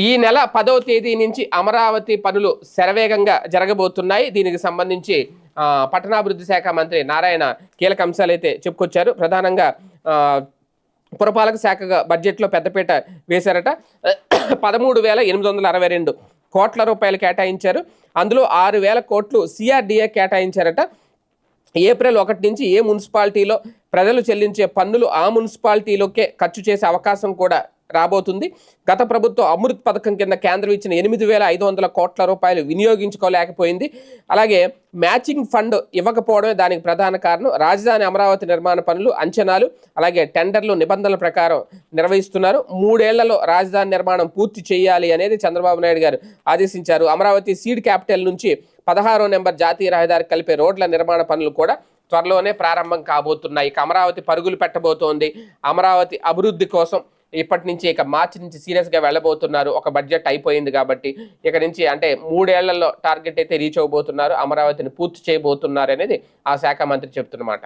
ఈ నెల పదవ తేదీ నుంచి అమరావతి పనులు శరవేగంగా జరగబోతున్నాయి. దీనికి సంబంధించి పట్టణాభివృద్ధి శాఖ మంత్రి నారాయణ కీలక అంశాలు అయితే చెప్పుకొచ్చారు. ప్రధానంగా పురపాలక శాఖగా బడ్జెట్లో పెద్దపీట వేశారట. పదమూడు వేల ఎనిమిది వందల అరవై రెండు కోట్ల రూపాయలు కేటాయించారు. అందులో ఆరు వేల కోట్లు సిఆర్డిఏ కేటాయించారట. ఏప్రిల్ ఒకటి నుంచి ఏ మున్సిపాలిటీలో ప్రజలు చెల్లించే పన్నులు ఆ మున్సిపాలిటీలోకే ఖర్చు చేసే అవకాశం కూడా రాబోతుంది. గత ప్రభుత్వం అమృత్ పథకం కింద కేంద్రం ఇచ్చిన ఎనిమిది వేల ఐదు వందల కోట్ల రూపాయలు వినియోగించుకోలేకపోయింది. అలాగే మ్యాచింగ్ ఫండ్ ఇవ్వకపోవడమే దానికి ప్రధాన కారణం. రాజధాని అమరావతి నిర్మాణ పనులు అంచనాలు అలాగే టెండర్లు నిబంధనల ప్రకారం నిర్వహిస్తున్నారు. మూడేళ్ళలో రాజధాని నిర్మాణం పూర్తి చేయాలి అనేది చంద్రబాబు నాయుడు గారు ఆదేశించారు. అమరావతి సీడ్ క్యాపిటల్ నుంచి పదహారో నెంబర్ జాతీయ రహదారి కలిపే రోడ్ల నిర్మాణ పనులు కూడా త్వరలోనే ప్రారంభం కాబోతున్నాయి. ఇక అమరావతి పరుగులు పెట్టబోతోంది. అమరావతి అభివృద్ధి కోసం ఇప్పటి నుంచి ఇక మార్చి నుంచి సీరియస్గా వెళ్ళబోతున్నారు. ఒక బడ్జెట్ అయిపోయింది కాబట్టి ఇక నుంచి అంటే మూడేళ్ళలో టార్గెట్ అయితే రీచ్ అవ్వబోతున్నారు. అమరావతిని పూర్తి చేయబోతున్నారు అనేది ఆ శాఖ మంత్రి చెప్తున్నమాట.